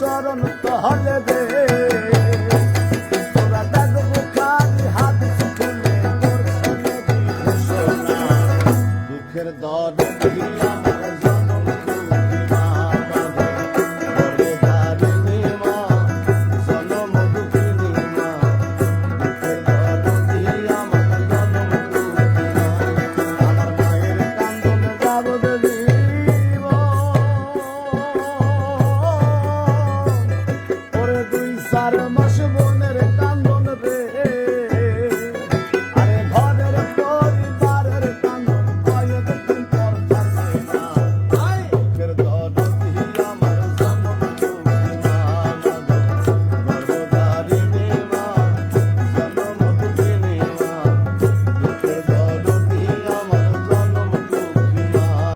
চরণ তহলে দে